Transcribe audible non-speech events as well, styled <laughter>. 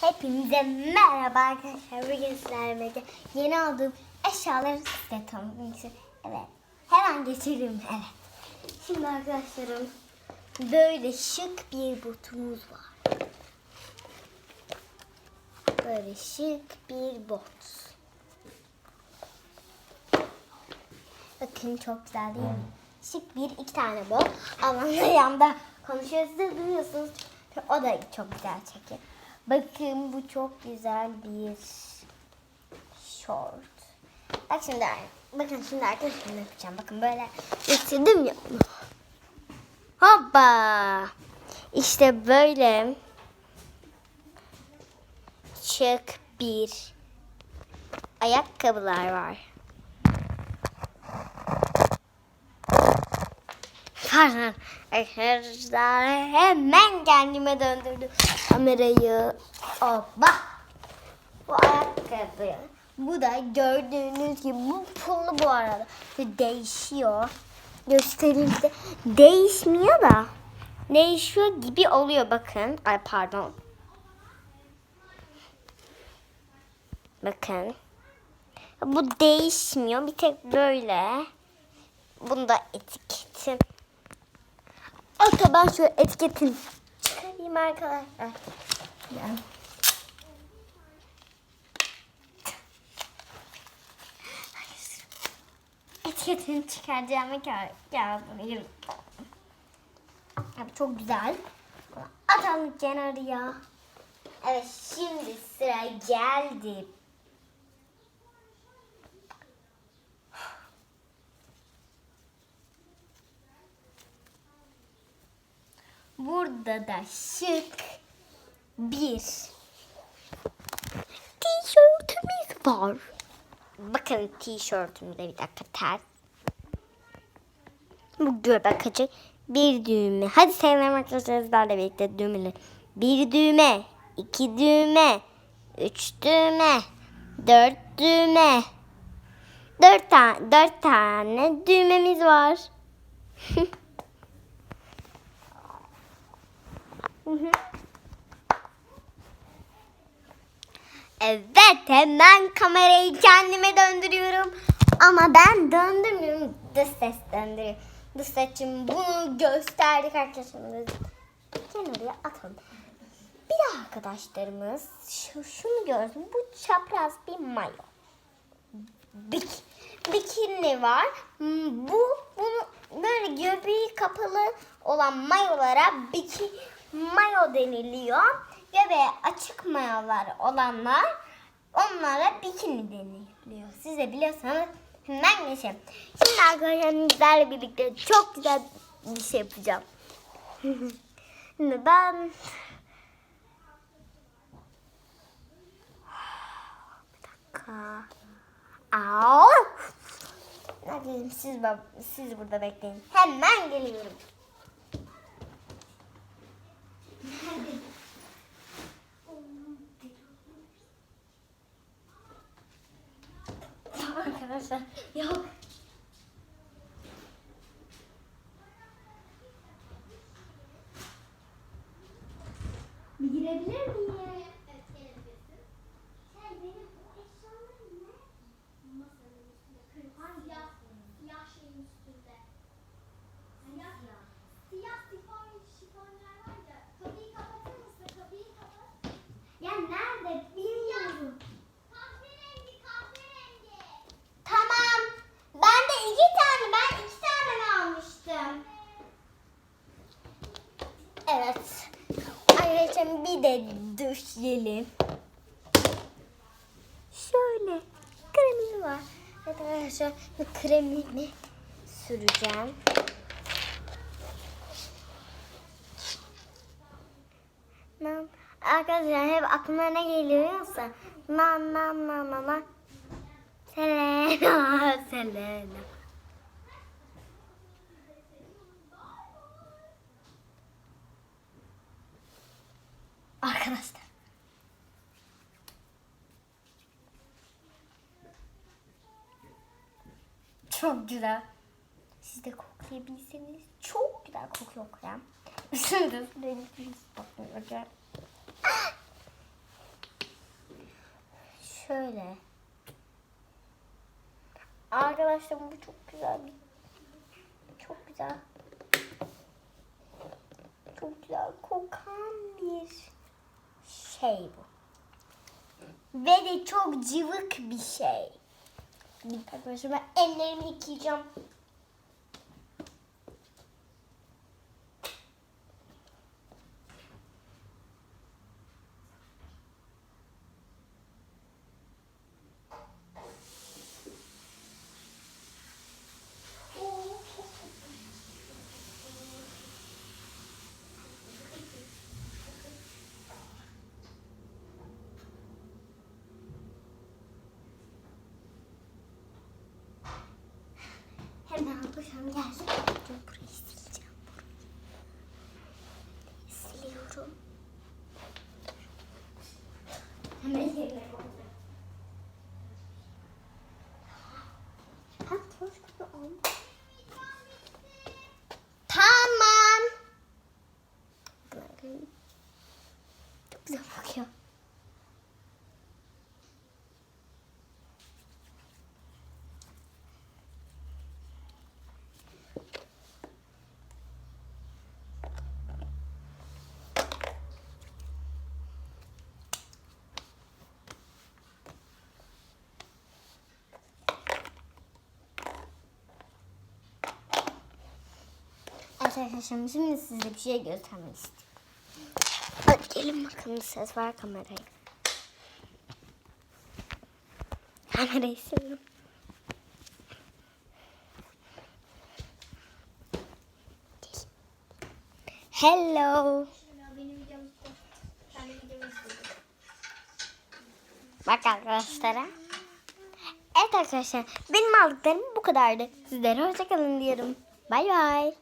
Hepinize merhaba arkadaşlar. Bugün sizlerle birlikte yeni aldığım eşyaları size tanıtmak için. Evet. Hemen geçelim. Evet. Şimdi arkadaşlarım böyle şık bir botumuz var. Böyle şık bir bot. Bakın çok güzel değil mi? Şık bir iki tane bot. Ama <laughs> yanda konuşuyor siz duyuyorsunuz. O da çok güzel çekiyor. Bakın bu çok güzel bir short. Bak şimdi bakın şimdi arkadaşlar yapacağım. Bakın böyle getirdim ya. Hoppa. İşte böyle şık bir ayakkabılar var. Pardon. Arkadaşlar hemen kendime döndürdüm kamerayı. Hoppa. Bu ayakkabı. Bu da gördüğünüz gibi bu pullu bu arada. Değişiyor. Göstereyim size. Değişmiyor da. Değişiyor gibi oluyor bakın. Ay pardon. Bakın. Bu değişmiyor. Bir tek böyle. Bunda etiketi. Hatta ben şu etiketini çıkarayım arkadaşlar. Ya. Etiketini çıkaracağım kağıdını yürü. Abi çok güzel. Atalım kenarıya. Evet şimdi sıra geldi. Burada da şık bir tişörtümüz var. Bakın tişörtümüzde bir dakika ters. Bu göbek açı bir düğme. Hadi sevmem arkadaşlar sizlerle birlikte düğmeler. Bir düğme, iki düğme, üç düğme, dört düğme. Dört tane, dört tane düğmemiz var. <laughs> Evet hemen kamerayı kendime döndürüyorum. Ama ben döndürmüyorum. Dış ses döndürüyor. Dış sesim bunu gösterdik arkadaşlar. Kenarıya atalım. Bir arkadaşlarımız şu, şunu gördüm. Bu çapraz bir mayo. Bik, bikini var. Hmm, Bu bunu böyle göbeği kapalı olan mayolara biki mayo deniliyor. Göbeği açık mayolar olanlar onlara bikini deniliyor. Siz de biliyorsanız hemen geçelim. Şimdi arkadaşlar birlikte çok güzel bir şey yapacağım. <laughs> Şimdi ben bir dakika. Au! Hadi siz, siz burada bekleyin. Hemen geliyorum. Arkadaşlar yok. Bir girebilir miyim? Evet, gelebilirsin. Şey benim bu eşyalarım ne? Masanın üstünde kırmızı siyah, siyah şeyin üstünde. Siyah ya. Siyah sifon, şifonlar var ya. Kapıyı kapatır mısın? Kapıyı kapat. Ya nerede bilmiyorum. Kahverengi, kahverengi. Tamam. Ben de iki tane, ben iki tane almıştım. Evet. De düşelim. Şöyle kremim var. Arkadaşlar bu kremimi süreceğim. Nan. Arkadaşlar hep aklıma ne geliyorsa nan nan nan nan. Selena, <laughs> Selena. Arkadaşlar. Çok güzel. Siz de koklayabilseniz çok güzel kokuyor krem. Şimdi benim hocam. Şöyle. Arkadaşlar bu çok güzel bir çok güzel. Çok güzel kokan bir şey bu. Ve de çok cıvık bir şey. Arkadaşlar ben ellerimi yıkayacağım. Gelsin. Dur burayı sileceğim. Burayı. Siliyorum. Hemen yerine. Ha, hoş gibi olmuş. Tamam. Bakın. Çok güzel bakıyor. Arkadaşlar şimdi size bir şey göstermek istiyorum. Hadi gelin bakın ses var kamerayı. Kamerayı seviyorum. Hello. Bak arkadaşlara. Evet arkadaşlar benim aldıklarım bu kadardı. Sizlere hoşçakalın diyorum. Bay bay.